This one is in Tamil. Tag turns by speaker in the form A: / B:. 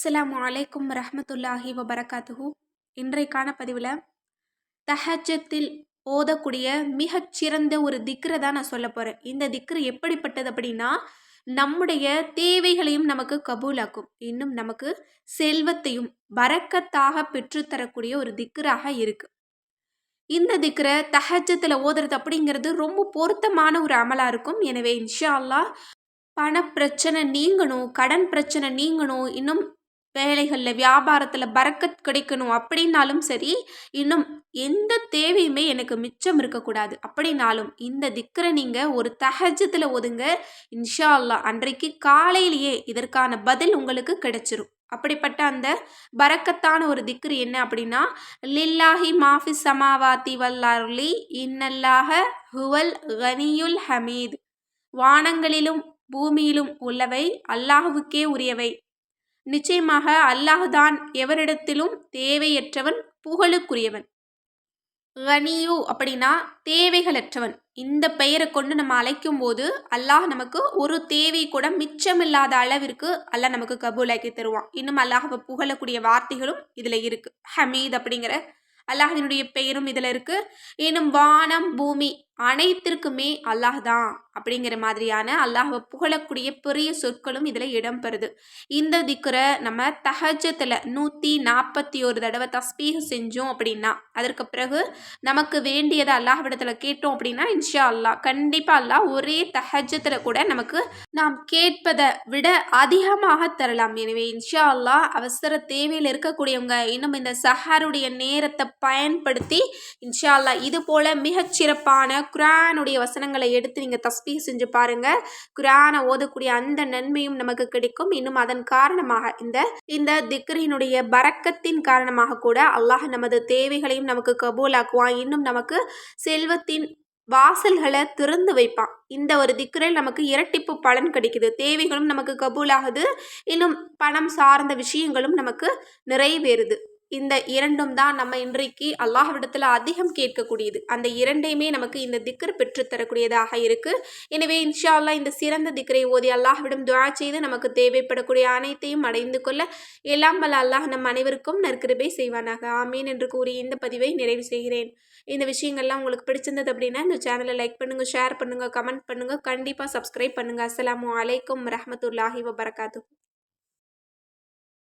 A: அஸ்லாம் அலைக்கும் ரஹமத்துல்லாஹி வபரகாத்துஹு. இன்றைக்கான பதிவில் தஹஜத்தில் ஓதக்கூடிய மிகச்சிறந்த ஒரு திக்ரை தான் நான் சொல்ல போகிறேன் இந்த திக்ரு எப்படிப்பட்டது அப்படின்னா நம்முடைய தேவைகளையும் நமக்கு கபூலாக்கும். இன்னும் நமக்கு செல்வத்தையும் பறக்கத்தாக பெற்றுத்தரக்கூடிய ஒரு திக்ராக இருக்குது இந்த திக்ரை தஹஜத்தில் ஓதுறது அப்படிங்கிறது ரொம்ப பொருத்தமான ஒரு அமலாக இருக்கும். எனவே இன்ஷா அல்லாஹ் பண பிரச்சனை நீங்கணும் கடன் பிரச்சனை நீங்கணும் இன்னும் வேலைகளில் வியாபாரத்தில் பறக்கத் கிடைக்கணும் அப்படின்னாலும் சரி இன்னும் எந்த தேவையுமே எனக்கு மிச்சம் இருக்கக்கூடாது. அப்படின்னாலும் இந்த திக்கரை நீங்கள் ஒரு தஹஜத்தில் ஒதுங்க இன்ஷா அல்லா அன்றைக்கு காலையிலேயே இதற்கான பதில் உங்களுக்கு கிடைச்சிரும். அப்படிப்பட்ட அந்த பறக்கத்தான ஒரு திக்ரு என்ன அப்படின்னா லில்லாஹி மாஃபி சமாவாத்தி வல்லார்லி இன்னல்லாஹ ஹுவல் கனியுல் ஹமீத். வானங்களிலும் பூமியிலும் உள்ளவை அல்லாஹுவுக்கே உரியவை. நிச்சயமாக அல்லாஹுதான் எவரிடத்திலும் தேவையற்றவன் புகழுக்குரியவன். கனியு அப்படின்னா தேவைகளற்றவன். இந்த பெயரை கொண்டு நம்ம அழைக்கும் போது அல்லாஹ் நமக்கு ஒரு தேவை கூட மிச்சமில்லாத அளவிற்கு அல்லாஹ் நமக்கு கபூலாக்கி தருவான். இன்னும் அல்லாஹ் புகழக்கூடிய வார்த்தைகளும் இதில் இருக்குது ஹமீத் அப்படிங்கிற அல்லாஹினுடைய பெயரும் இதில் இருக்குது இன்னும் வானம் பூமி அனைத்திற்குமே அல்லாஹ் தான் அப்படிங்கிற மாதிரியான அல்லாஹை புகழக்கூடிய பெரிய சொற்களும் இதில் இடம்பெறுது. இந்த திக்கரை நம்ம தஹஜத்தில் நூற்றி நாற்பத்தி ஒரு தடவை தஸ்பீக செஞ்சோம் அப்படின்னா அதற்கு பிறகு நமக்கு வேண்டியதை அல்லாஹ்விடத்தில் கேட்டோம் அப்படின்னா இன்ஷா அல்லாஹ் கண்டிப்பாக அல்லாஹ் ஒரே தஹஜத்தில் கூட நமக்கு நாம் கேட்பதை விட அதிகமாக தரலாம். எனவே இன்ஷா அல்லாஹ் அவசர தேவையில் இருக்கக்கூடியவங்க இன்னும் இந்த சஹாருடைய நேரத்தை பயன்படுத்தி இன்ஷா அல்லாஹ் இது போல மிகச்சிறப்பான குரானுடைய வசனங்களை எடுத்து நீங்கள் தஸ்பீ செஞ்சு பாருங்கள் குரானை ஓதக்கூடிய அந்த நன்மையும் நமக்கு கிடைக்கும். இன்னும் அதன் காரணமாக இந்த இந்த திக்ரினுடைய பறக்கத்தின் காரணமாக கூட அல்லாஹ் நமது தேவைகளையும் நமக்கு கபூலாக்குவான். இன்னும் நமக்கு செல்வத்தின் வாசல்களை திறந்து வைப்பான். இந்த ஒரு திக்கரில் நமக்கு இரட்டிப்பு பலன் கிடைக்குது. தேவைகளும் நமக்கு கபூலாகுது. இன்னும் பணம் சார்ந்த விஷயங்களும் நமக்கு நிறைவேறுது. இந்த இரண்டும் தான் நம்ம இன்றைக்கு அல்லாஹ்விடத்தில் அதிகம் கேட்கக்கூடியது. அந்த இரண்டையுமே நமக்கு இந்த திக்கர் பெற்றுத்தரக்கூடியதாக இருக்குது எனவே இன்ஷா அல்லா இந்த சிறந்த திக்கரை ஓதி அல்லாஹ்விடம் துவா செய்து நமக்கு தேவைப்படக்கூடிய அனைத்தையும் அடைந்து கொள்ள எல்லாம் வல்ல அல்லாஹ் நம் அனைவருக்கும் நற்கிருபை செய்வானாக. ஆமீன் என்று கூறி இந்த பதிவை நிறைவு செய்கிறேன். இந்த விஷயங்கள்லாம் உங்களுக்கு பிடிச்சிருந்தது அப்படின்னா இந்த சேனலை லைக் பண்ணுங்கள் ஷேர் பண்ணுங்கள் கமெண்ட் பண்ணுங்கள் கண்டிப்பாக சப்ஸ்கிரைப் பண்ணுங்கள் அஸ்லாம் வலைக்கம் ரஹமத்துல்லாஹி வபரகாத்து